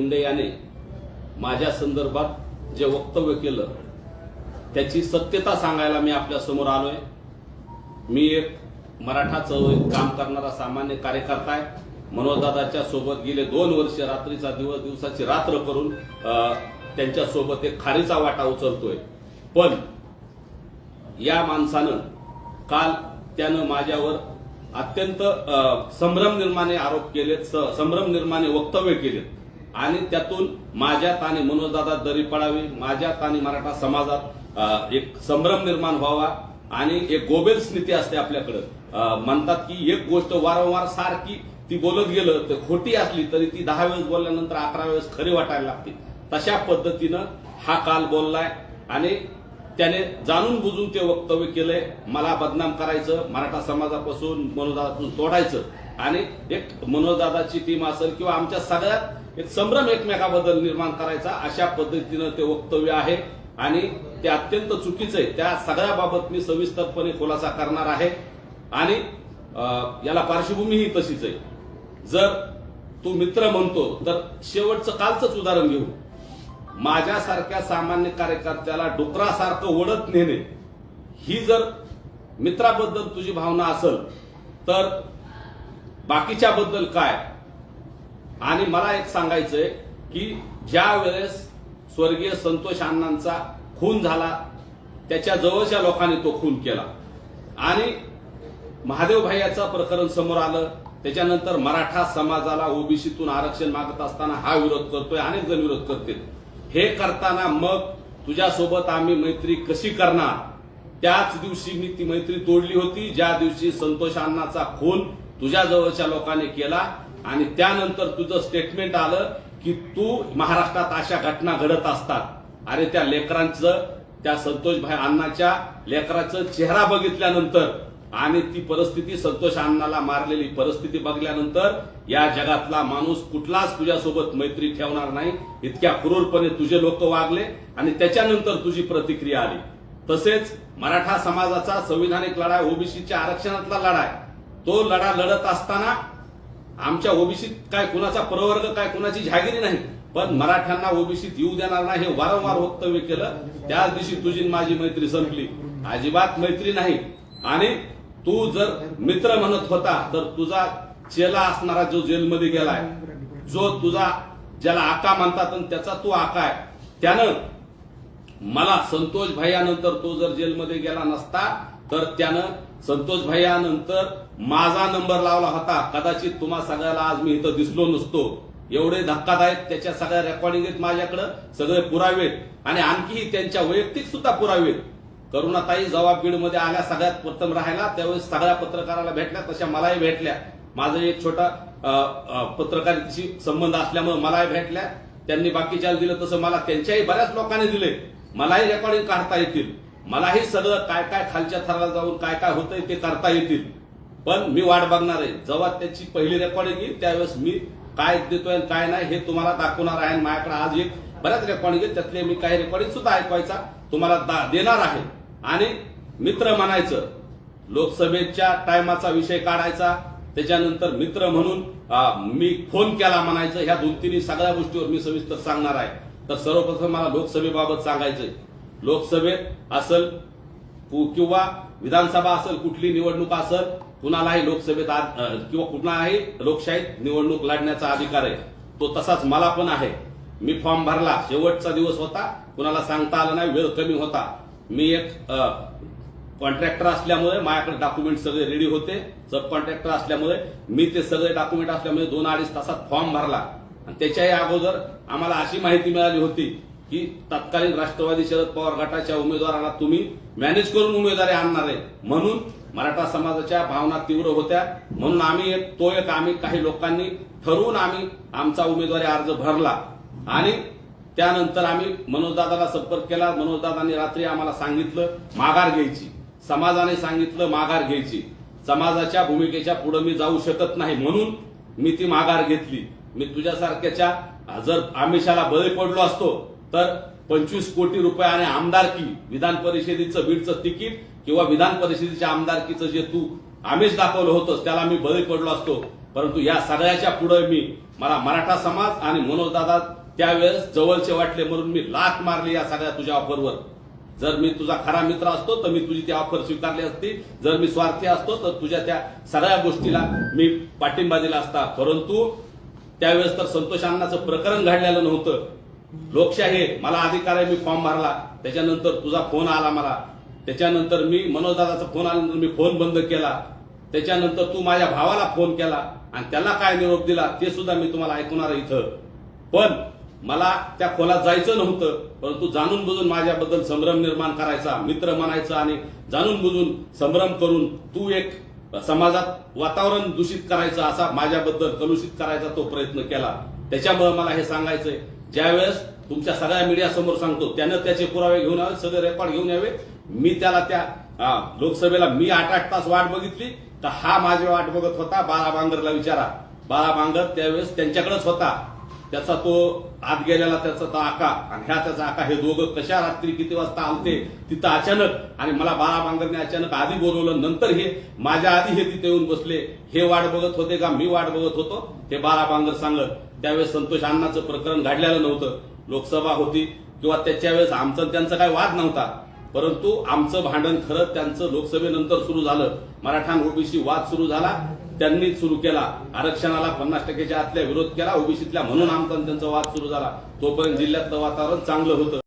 मुंडे याने माझ्या संदर्भात जे वक्तव्य केलं त्याची सत्यता सांगायला मी आपल्यासमोर आलोय. मी एक मराठा चळवळीत काम करणारा सामान्य कार्यकर्ता आहे. मनोजदादाच्या सोबत गेले दोन वर्ष रात्रीचा दिवस दिवसाची रात्र करून अ, त्यांच्यासोबत एक खारीचा वाटा उचलतोय. पण या माणसानं काल त्यानं माझ्यावर अत्यंत संभ्रम निर्माणे आरोप केलेत स- संभ्रम निर्माणे वक्तव्य केलेत. आणि त्यातून माझ्यात आणि मनोजदादा दरी पडावी माझ्यात आणि मराठा समाजात एक संभ्रम निर्माण व्हावा आणि एक गोबेल्स नीती असते आपल्याकडं. म्हणतात की एक गोष्ट वारंवार सारखी ती बोलत गेलं तर खोटी असली तरी ती दहा वेळेस बोलल्यानंतर अकरा वेळेस खरी वाटायला लागते. तशा पद्धतीनं हा काल बोललाय आणि त्याने जाणून बुजून ते वक्तव्य केलंय. मला बदनाम करायचं मराठा समाजापासून मनोदादातून तोडायचं. आणि एक मनोजदादाची टीम असेल किंवा आमच्या सगळ्यात एक संभ्रम एकमेकाबद्दल निर्माण करायचा अशा पद्धतीनं ते वक्तव्य आहे. आणि ते अत्यंत चुकीचं आहे. त्या सगळ्याबाबत मी सविस्तरपणे खुलासा करणार आहे. आणि याला पार्श्वभूमीही तशीच आहे. जर तू मित्र म्हणतो तर शेवटचं कालचंच उदाहरण घेऊ. माझ्यासारख्या सामान्य कार्यकर्त्याला डुकरासारखं ओढत नेणे. ही जर मित्राबद्दल तुझी भावना असेल तर बाकीच्याबद्दल काय? आणि मला एक सांगायचंय की ज्या वेळेस स्वर्गीय संतोष अण्णांचा खून झाला त्याच्या जवळच्या लोकांनी तो खून केला. आणि महादेव भाईयाचं प्रकरण समोर आलं त्याच्यानंतर मराठा समाजाला ओबीसीतून आरक्षण मागत असताना हा विरोध करतोय अनेक जण विरोध करतील. हे करताना मग तुझ्यासोबत आम्ही मैत्री कशी करणार? त्याच दिवशी मी ती मैत्री तोडली होती ज्या दिवशी संतोष अण्णाचा खून तुझ्या जवळच्या लोकांनी केला आणि त्यानंतर तुझं स्टेटमेंट आलं की तू महाराष्ट्रात अशा घटना घडत असतात. अरे त्या लेकरांचं त्या संतोषभाई अण्णाच्या लेकराचं चेहरा बघितल्यानंतर आणि ती परिस्थिती संतोष अण्णाला मारलेली परिस्थिती बघल्यानंतर या जगातला माणूस कुठलाच तुझ्यासोबत मैत्री ठेवणार नाही. इतक्या क्रूरपणे तुझे लोक वागले आणि त्याच्यानंतर तुझी प्रतिक्रिया आली. तसेच मराठा समाजाचा संविधानिक लढा ओबीसीच्या आरक्षणातला लढा आहे तो लढा लढत असताना आमच्या ओबीसीत काय कुणाचा प्रवर्ग काय कुणाची जहागिरी नाही. पण मराठ्यांना ओबीसीत येऊ देणार नाही हे वारंवार वक्तव्य केलं. त्याच दिवशी तुझी माझी मैत्री संपली. अजिबात मैत्री नाही. आणि तू जर मित्र म्हणत होता तर तुझा चेला असणारा जो जेलमध्ये गेलाय जो तुझा ज्याला आका म्हणतात आणि त्याचा तू आका आहे त्यानं मला संतोष भैयानंतर तो जर जेलमध्ये गेला नसता तर त्यानं संतोष भैयानंतर माझा नंबर लावला होता. कदाचित तुम्हा सगळ्याला आज मी इथं दिसलो नसतो. एवढे धक्कादायक त्याच्या सगळ्या रेकॉर्डिंग आहेत माझ्याकडं सगळे पुरावे आणि आणखी त्यांच्या वैयक्तिक सुद्धा पुरावे करुणाताई जवाब बीडमध्ये आल्या सगळ्यात प्रथम राहायला त्यावेळेस सगळ्या पत्रकाराला भेटल्या तशा मलाही भेटल्या. माझं एक छोटा पत्रकारितेशी संबंध असल्यामुळे मलाही भेटल्या. त्यांनी बाकीच्या दिलं तसं मला त्यांच्याही बऱ्याच लोकांनी दिले. मलाही रेकॉर्डिंग काढता येतील. मलाही सगळं काय काय खालच्या थराला जाऊन काय काय होतंय ते करता येतील. पण मी वाट बघणार आहे. जेव्हा त्याची पहिली रेकॉर्डिंग येईल त्यावेळेस मी काय देतोय आणि काय नाही हे तुम्हाला दाखवणार आहे. आणि माझ्याकडे आज एक बऱ्याच रेकॉर्डिंग आहेत त्यातले मी काही रेकॉर्डिंग सुद्धा ऐकवायचा तुम्हाला दा- देणार आहे. आणि मित्र म्हणायचं लोकसभेच्या टायमाचा विषय काढायचा त्याच्यानंतर मित्र म्हणून मी फोन केला म्हणायचं ह्या दोन तिन्ही सगळ्या गोष्टीवर मी सविस्तर सांगणार आहे. तर सर्वप्रथम मला लोकसभेबाबत सांगायचंय. लोकसभेत असल कु- किंवा विधानसभा असेल कुठली निवडणूक असेल कुणालाही लोकसभेत किंवा कुणालाही लोकशाहीत निवडणूक लढण्याचा अधिकार आहे. तो तसाच मला पण आहे. मी फॉर्म भरला शेवटचा दिवस होता. कुणाला सांगता आलं नाही वेळ कमी होता. मी एक कॉन्ट्रॅक्टर असल्यामुळे माझ्याकडे डॉक्युमेंट सगळे रेडी होते. सब कॉन्ट्रॅक्टर असल्यामुळे मी ते सगळे डॉक्युमेंट असल्यामुळे दोन अडीच तासात फॉर्म भरला. आणि त्याच्याही अगोदर आम्हाला अशी माहिती मिळाली होती की तत्कालीन राष्ट्रवादी शरद पवार गटाच्या उमेदवाराला तुम्ही मॅनेज करून उमेदवारी आणणार आहे. म्हणून मराठा समाजाच्या भावना तीव्र होत्या. म्हणून आम्ही एक तो एक आम्ही काही लोकांनी ठरवून आम्ही आमचा उमेदवारी अर्ज भरला. आणि त्यानंतर आम्ही मनोजदादाला संपर्क केला. मनोजदादांनी रात्री आम्हाला सांगितलं माघार घ्यायची. समाजाने सांगितलं माघार घ्यायची. समाजाच्या भूमिकेच्या पुढे मी जाऊ शकत नाही म्हणून मी ती माघार घेतली. मी तुझ्यासारख्याच्या जर आमिषाला बळी पडलो असतो तर पंचवीस कोटी रुपये आणि आमदारकी विधान परिषदेचं बीडचं तिकीट किंवा विधान परिषदेच्या आमदारकीचं जे तू आमिष दाखवलं होतंस त्याला मी बळी पडलो असतो. परंतु या सगळ्याच्या पुढे मी मला मराठा समाज आणि मनोजदादा त्यावेळेस जवळचे वाटले म्हणून मी लात मारली या सगळ्या तुझ्या ऑफरवर. जर मी तुझा खरा मित्र असतो तर मी तुझी ती ऑफर स्वीकारली असती. जर मी स्वार्थी असतो तर तुझ्या त्या सगळ्या गोष्टीला मी पाठिंबा दिला असता. परंतु त्यावेळेस तर संतोष अण्णाचं प्रकरण घडलेलं नव्हतं. लोकशाही मला अधिकार आहे मी फॉर्म भरला. त्याच्यानंतर तुझा फोन आला मला. त्याच्यानंतर मी मनोजदादाचा फोन आल्यानंतर मी फोन बंद केला. त्याच्यानंतर तू माझ्या भावाला फोन केला आणि त्याला काय निरोप दिला ते सुद्धा मी तुम्हाला ऐकवणार इथं. पण मला त्या खोलात जायचं नव्हतं परंतु जाणून बुजून माझ्याबद्दल संभ्रम निर्माण करायचा मित्र म्हणायचा आणि जाणून बुजून संभ्रम करून तू एक समाजात वातावरण दूषित करायचं असा माझ्याबद्दल कलुषित करायचा तो प्रयत्न केला. त्याच्यामुळे मला हे सांगायचंय ज्यावेळेस तुमच्या सगळ्या मीडिया समोर सांगतो त्यानं त्याचे पुरावे घेऊन यावे सगळे रेकॉर्ड घेऊन यावे. मी त्याला त्या लोकसभेला मी आठ आठ तास वाट बघितली तर हा माझी वाट बघत होता. बाळा बांगरला विचारा. बाळा बांगर त्यावेळेस त्यांच्याकडेच होता. त्याचा तो आत गेलेला त्याचा तो आका आणि ह्या त्याचा आका हे दोघं कशा रात्री किती वाजता आलते तिथं अचानक आणि मला बाळा बांगरने अचानक आधी बोलवलं नंतर हे माझ्या आधी हे तिथे येऊन बसले. हे वाट बघत होते का? मी वाट बघत होतो. हे बाळा बांगर सांगत त्यावेळेस संतोष अण्णाचं प्रकरण घडलेलं नव्हतं. लोकसभा होती किंवा त्याच्या वेळेस आमचं त्यांचा काही वाद नव्हता. परंतु आमचं भांडण खरं त्यांचं लोकसभेनंतर सुरू झालं. मराठा ओबीसी वाद सुरू झाला. त्यांनी सुरू केला. आरक्षणाला पन्नास टक्क्याच्या आतल्या विरोध केला. ओबीसीतल्या म्हणून आमचा त्यांचा वाद सुरू झाला. तोपर्यंत जिल्ह्यातलं वातावरण चांगलं होतं.